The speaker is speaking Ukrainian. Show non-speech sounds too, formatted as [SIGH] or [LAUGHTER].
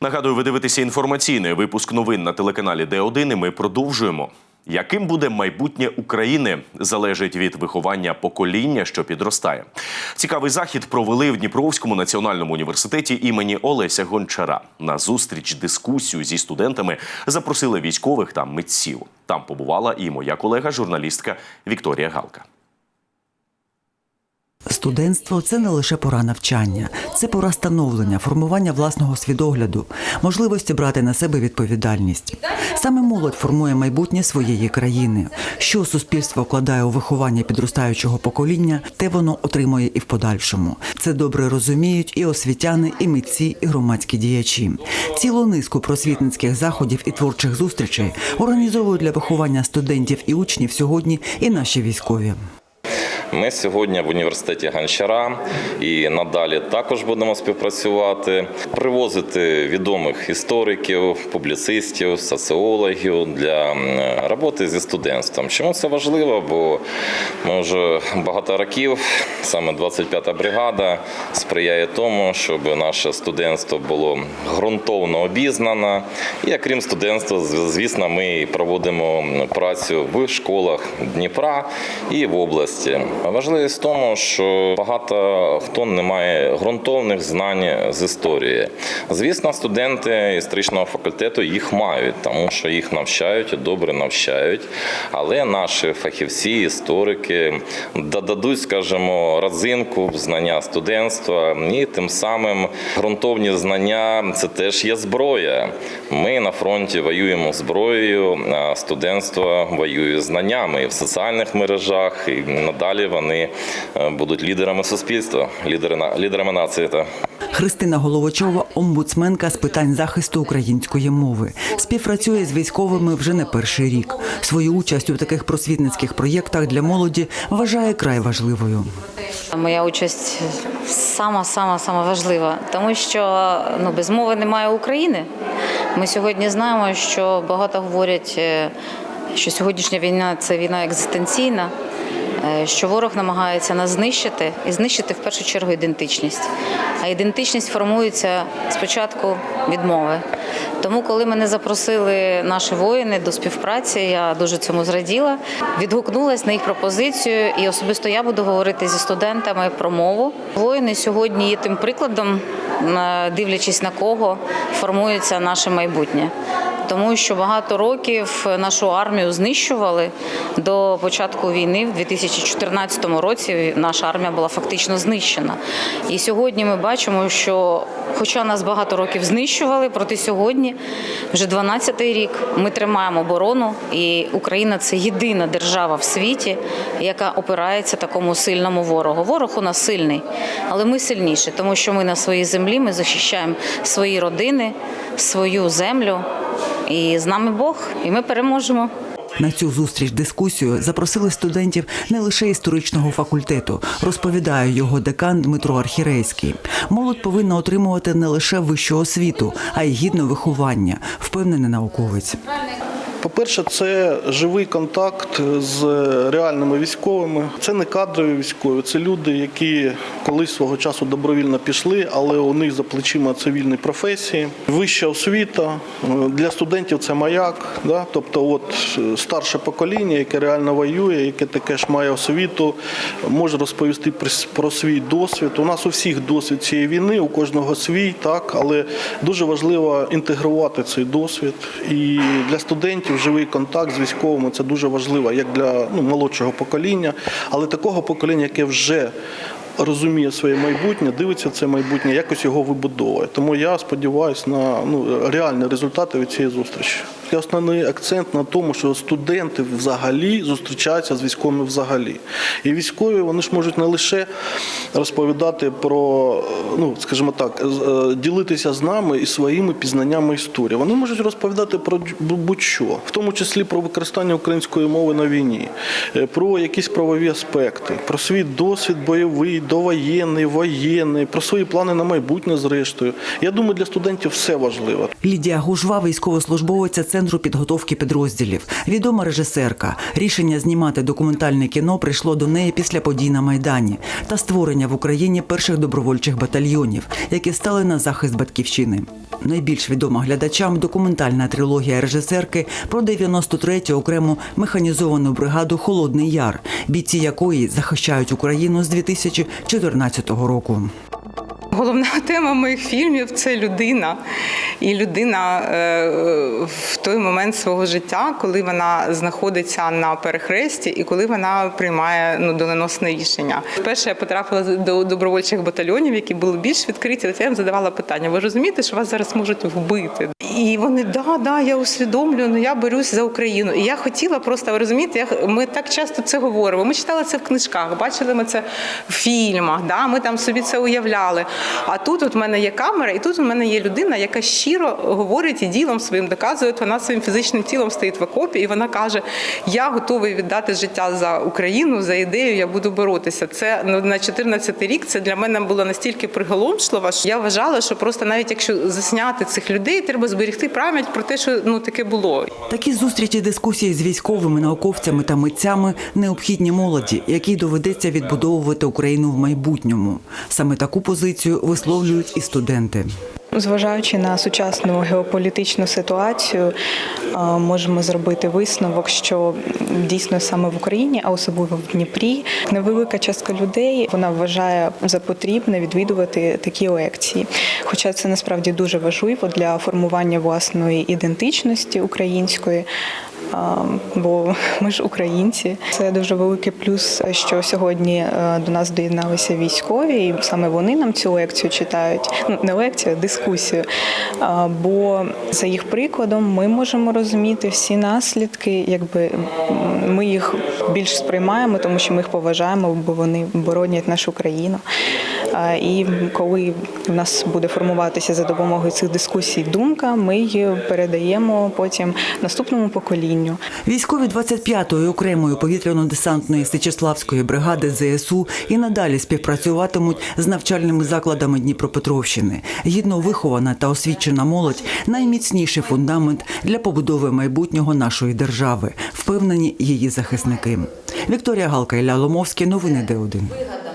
Нагадую, ви дивитеся інформаційний випуск новин на телеканалі Д1 і ми продовжуємо. Яким буде майбутнє України залежить від виховання покоління, що підростає. Цікавий захід провели в Дніпровському національному університеті імені Олеся Гончара. На зустріч дискусію зі студентами запросили військових та митців. Там побувала і моя колега, журналістка Вікторія Галка. Студентство це не лише пора навчання, це пора становлення, формування власного свідогляду, можливості брати на себе відповідальність. Саме молодь формує майбутнє своєї країни. Що суспільство вкладає у виховання підростаючого покоління, те воно отримує і в подальшому. Це добре розуміють і освітяни, і митці, і громадські діячі. Цілу низку просвітницьких заходів і творчих зустрічей організовують для виховання студентів і учнів сьогодні і наші військові. Ми сьогодні в університеті Гончара і надалі також будемо співпрацювати, привозити відомих істориків, публіцистів, соціологів для роботи зі студентством. Чому це важливо? Бо ми вже багато років, саме 25-та бригада, сприяє тому, щоб наше студентство було ґрунтовно обізнано. І окрім студентства, звісно, ми проводимо працю в школах Дніпра і в області. Важливість в тому, що багато хто не має ґрунтовних знань з історії. Звісно, студенти історичного факультету їх мають, тому що їх навчають і добре навчають. Але наші фахівці, історики додадуть, скажімо, родзинку в знання студентства, і тим самим ґрунтовні знання це теж є зброя. Ми на фронті воюємо зброєю, а студентство воює знаннями і в соціальних мережах, і надалі вони е, будуть лідерами суспільства, лідери на- лідерами нації. Та. Христина Головачова, омбудсменка з питань захисту української мови, співпрацює з військовими вже не перший рік. Свою участь у таких просвітницьких проєктах для молоді вважає край важливою. Моя участь сама сама сама важлива, тому що ну без мови немає України. Ми сьогодні знаємо, що багато говорять, е, що сьогоднішня війна це війна екзистенційна, що ворог намагається нас знищити і знищити в першу чергу ідентичність. А ідентичність формується спочатку від мови. Тому, коли мене запросили наші воїни до співпраці, я дуже цьому зраділа. Відгукнулась на їх пропозицію, і особисто я буду говорити зі студентами про мову. Воїни сьогодні є тим прикладом, дивлячись на кого формується наше майбутнє. Тому що багато років нашу армію знищували до початку війни, в 2014 році наша армія була фактично знищена. І сьогодні ми бачимо, що, хоча нас багато років знищували, проте сьогодні, вже 12-й рік, ми тримаємо оборону, і Україна це єдина держава в світі, яка опирається такому сильному ворогу. Ворог у нас сильний, але ми сильніші, тому що ми на своїй землі ми захищаємо свої родини, свою землю. І з нами Бог, і ми переможемо. На цю зустріч дискусію запросили студентів не лише історичного факультету, розповідає його декан Дмитро Архірейський. Молодь повинна отримувати не лише вищу освіту, а й гідне виховання, впевнений науковець. По-перше, це живий контакт з реальними військовими. Це не кадрові військові, це люди, які колись свого часу добровільно пішли, але у них за плечима цивільні професії. Вища освіта для студентів це маяк. Да? Тобто, от е, старше покоління, яке реально воює, яке таке ж має освіту, може розповісти про свій досвід. У нас у всіх досвід цієї війни, у кожного свій, так, але дуже важливо інтегрувати цей досвід. І для студентів живий контакт з військовими це дуже важливо, як для ну, молодшого покоління, але такого покоління, яке вже розуміє своє майбутнє, дивиться це майбутнє, якось його вибудовує. Тому я сподіваюся на ну, реальні результати від цієї зустрічі. І Основний акцент на тому, що студенти взагалі зустрічаються з військовими взагалі. І військові вони ж можуть не лише розповідати про, ну скажімо так, е, ділитися з нами і своїми пізнаннями історії. Вони можуть розповідати про будь-що, в тому числі про використання української мови на війні, е, про якісь правові аспекти, про свій досвід бойовий, довоєнний, воєнний, про свої плани на майбутнє, зрештою. Я думаю, для студентів все важливо. Лідія Гужва, військовослужбовиця центру підготовки підрозділів, відома режисерка. Рішення знімати документальне кіно прийшло до неї після подій на майдані та створення в Україні перших добровольчих батальйонів, які стали на захист батьківщини. Найбільш відома глядачам документальна трилогія режисерки про 93-ю окрему механізовану бригаду Холодний Яр, бійці якої захищають Україну з 2014 року. Головна [LAUGHS] тема моїх фільмів це людина. І людина е, в той момент свого життя, коли вона знаходиться на перехресті і коли вона приймає ну, доленосне рішення. Перше я потрапила до добровольчих батальйонів, які були більш відкриті. Я їм задавала питання: ви розумієте, що вас зараз можуть вбити? І вони да, да, я усвідомлюю, ну я борюсь за Україну. І я хотіла просто ви розумієте, я, ми так часто це говоримо. Ми читали це в книжках, бачили ми це в фільмах. Да, ми там собі це уявляли. А тут от в мене є камера, і тут у мене є людина, яка щиро говорить і ділом своїм доказує. Вона своїм фізичним тілом стоїть в окопі, і вона каже: Я готовий віддати життя за Україну, за ідею, я буду боротися. Це ну на 14 рік. Це для мене було настільки приголомшливо, що я вважала, що просто навіть якщо засняти цих людей, треба зберегти пам'ять про те, що ну таке було. Такі зустрічі дискусії з військовими науковцями та митцями необхідні молоді, якій доведеться відбудовувати Україну в майбутньому. Саме таку позицію висловлюють і студенти. Зважаючи на сучасну геополітичну ситуацію, можемо зробити висновок, що дійсно саме в Україні, а особливо в Дніпрі, невелика частка людей вона вважає за потрібне відвідувати такі лекції. Хоча це насправді дуже важливо для формування власної ідентичності української. Бо ми ж українці. Це дуже великий плюс, що сьогодні е, до нас доєдналися військові, і саме вони нам цю лекцію читають. Ну не лекцію, а дискусію. Бо за їх прикладом ми можемо розуміти всі наслідки, якби ми їх більш сприймаємо, тому що ми їх поважаємо, бо вони боронять нашу країну. І коли в нас буде формуватися за допомогою цих дискусій думка, ми її передаємо потім наступному поколінню. Військові 25-ї окремої повітряно-десантної Сичеславської бригади ЗСУ і надалі співпрацюватимуть з навчальними закладами Дніпропетровщини. Гідно вихована та освічена молодь найміцніший фундамент для побудови майбутнього нашої держави, впевнені її захисники. Вікторія Галка Ілля Ломовський. Новини Д1.